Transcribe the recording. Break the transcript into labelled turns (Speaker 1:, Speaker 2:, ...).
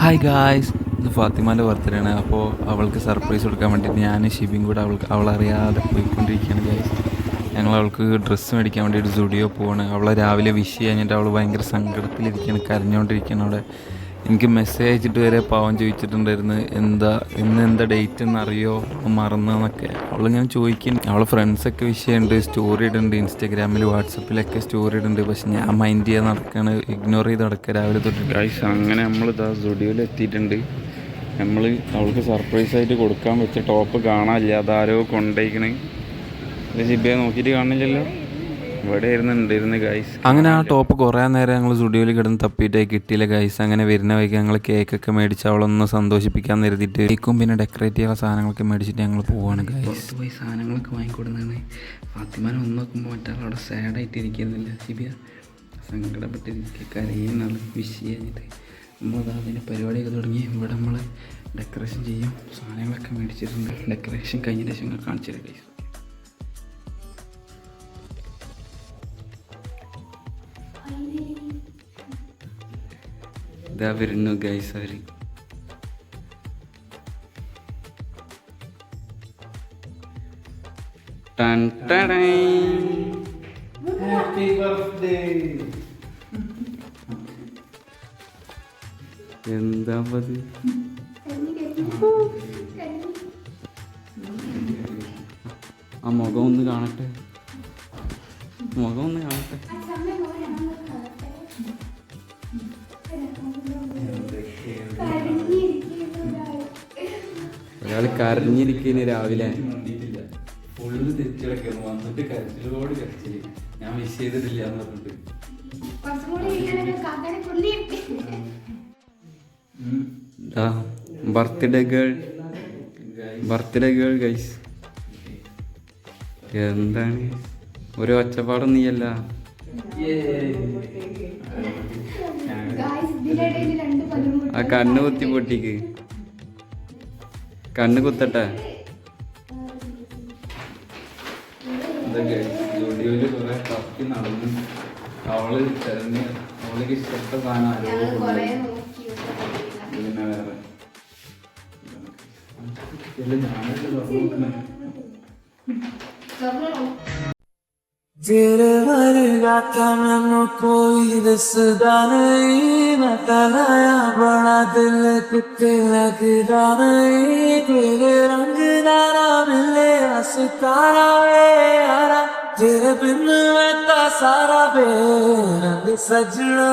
Speaker 1: Hi guys ഇത് ഫാത്തിമാന്റെ birthday ആണ്. അപ്പോൾ അവൾക്ക് സർപ്രൈസ് കൊടുക്കാൻ വേണ്ടിയിട്ട് ഞാൻ ഷിബിയും കൂടെ അവൾക്ക് അവളറിയാതെ പോയിക്കൊണ്ടിരിക്കുകയാണ് ഗായ്സ് ഞങ്ങൾ അവൾക്ക് ഡ്രസ്സ് മേടിക്കാൻ വേണ്ടിയിട്ട് സ്റ്റുഡിയോ പോവാണ്. അവളെ രാവിലെ വിഷ് കഴിഞ്ഞിട്ട് അവൾ ഭയങ്കര സങ്കടത്തിലിരിക്കുകയാണ് കരഞ്ഞുകൊണ്ടിരിക്കുകയാണ് അവിടെ. എനിക്ക് മെസ്സേജ് അയച്ചിട്ട് വരെ പാവം ചോദിച്ചിട്ടുണ്ടായിരുന്നു. എന്താ ഇന്ന് എന്താ ഡേറ്റ് എന്ന് അറിയോ? മറന്നെന്നൊക്കെ അവൾ ഞാൻ ചോദിക്കും അവളെ ഫ്രണ്ട്സൊക്കെ വിഷയമുണ്ട്. സ്റ്റോറി ഇടുന്നുണ്ട്. ഇൻസ്റ്റാഗ്രാമിൽ വാട്സപ്പിലൊക്കെ സ്റ്റോറി ഇടുന്നുണ്ട്. പക്ഷെ ഞാൻ മൈൻഡ് ചെയ്യാൻ നടക്കുകയാണ് ഇഗ്നോർ ചെയ്ത് നടക്കുക രാവിലെ തൊട്ട് ഗൈസ് അങ്ങനെ നമ്മൾ ഇതാ സ്റ്റുഡിയോയിൽ എത്തിയിട്ടുണ്ട്. നമ്മൾ അവൾക്ക് സർപ്രൈസ് ആയിട്ട് കൊടുക്കാൻ വെച്ച ടോപ്പ് കാണാനില്ല. അതാരോ കൊണ്ടേക്കണ്. ജിബിയെ നോക്കിയിട്ട് കാണില്ലല്ലോ. ഇവിടെ ഗൈസ് അങ്ങനെ ആ ടോപ്പ് കുറേ നേരം ഞങ്ങൾ സ്റ്റുഡിയോയിൽ കിടന്ന് തപ്പിയിട്ടേ കിട്ടിയില്ല ഗൈസ് അങ്ങനെ വരുന്ന വഴിക്ക് ഞങ്ങൾ കേക്കൊക്കെ മേടിച്ച് അവളൊന്ന് സന്തോഷിപ്പിക്കാൻ കരുതിയിട്ട് കേക്കും പിന്നെ ഡെക്കറേറ്റ് ചെയ്യാനുള്ള സാധനങ്ങളൊക്കെ മേടിച്ചിട്ട് ഞങ്ങൾ പോവാണ് ഗൈസ് പോയി സാധനങ്ങളൊക്കെ വാങ്ങിക്കൊടുന്നാണ് ഫാത്തിമാനെ ഒന്ന് നോക്കുമ്പോൾ മറ്റാൾ അവിടെ സാഡായിട്ട് ഇരിക്കുന്നില്ല സിബിയ സങ്കടപ്പെട്ടിരിക്കുക കരയുന്നാൾ വിഷ് ചെയ്യാനായിട്ട് നമ്മൾ അതാ അതിന്റെ പരിപാടിയൊക്കെ തുടങ്ങി. ഇവിടെ നമ്മൾ ഡെക്കറേഷൻ ചെയ്യും. സാധനങ്ങളൊക്കെ മേടിച്ചിട്ടുണ്ട്. ഡെക്കറേഷൻ കഴിഞ്ഞ ശേഷം കാണിച്ചു തരാം ഇതാ വരുന്നു ഗൈസ് അവർ ടടൈ. എന്താ പത്? ആ മുഖം ഒന്ന് കാണട്ടെ. മുഖം ഒന്ന് കാണട്ടെ ഒരാൾ കരഞ്ഞിരിക്കുന്നു രാവിലെ ഫുള്ള് തെറ്റിലൊക്കെ വന്നിട്ട് കരച്ചിലോട് കരച്ചിൽ. ഞാൻ മിസ് ചെയ്തിട്ടില്ല എന്ന് പറഞ്ഞിട്ട് birthday girl birthday girl guys എന്താണ്? ഒരു ഒച്ചപ്പാടും നീയല്ല. ആ കണ്ണ് കുത്തി പൊട്ടിക്ക്. കണ്ണ് കുത്തട്ടെ. ജോഡിയോയിൽ കുറെ തപ്പി നടന്നു. അവൾ തെരഞ്ഞ് അവൾക്ക് ഇഷ്ടപ്പെട്ട സാധനം. പിന്നെ വേറെ. തുറന്ന് നോക്കണേ.
Speaker 2: ਤੇਰੇ ਵਰਗਾ ਤਾਂ ਮੈਨੂੰ ਕੋਈ ਦਿਸਦਾ ਨਹੀਂ। ਮੈਂ ਤਲਾਇਆ ਬੜਾ ਦਿਲ ਕਿਤੇ ਲੱਗਦਾ ਨਹੀਂ। ਤੇਰੇ ਰੰਗ ਦਾ ਨਾ ਮਿਲਿਆ ਸਿਤਾਰਾ ਵੇ ਯਾਰਾ ਤੇਰੇ ਬਿਨ ਮੈਂ ਤਾਂ ਸਾਰਾ ਬੇਰੰਗ ਸਜਣਾ।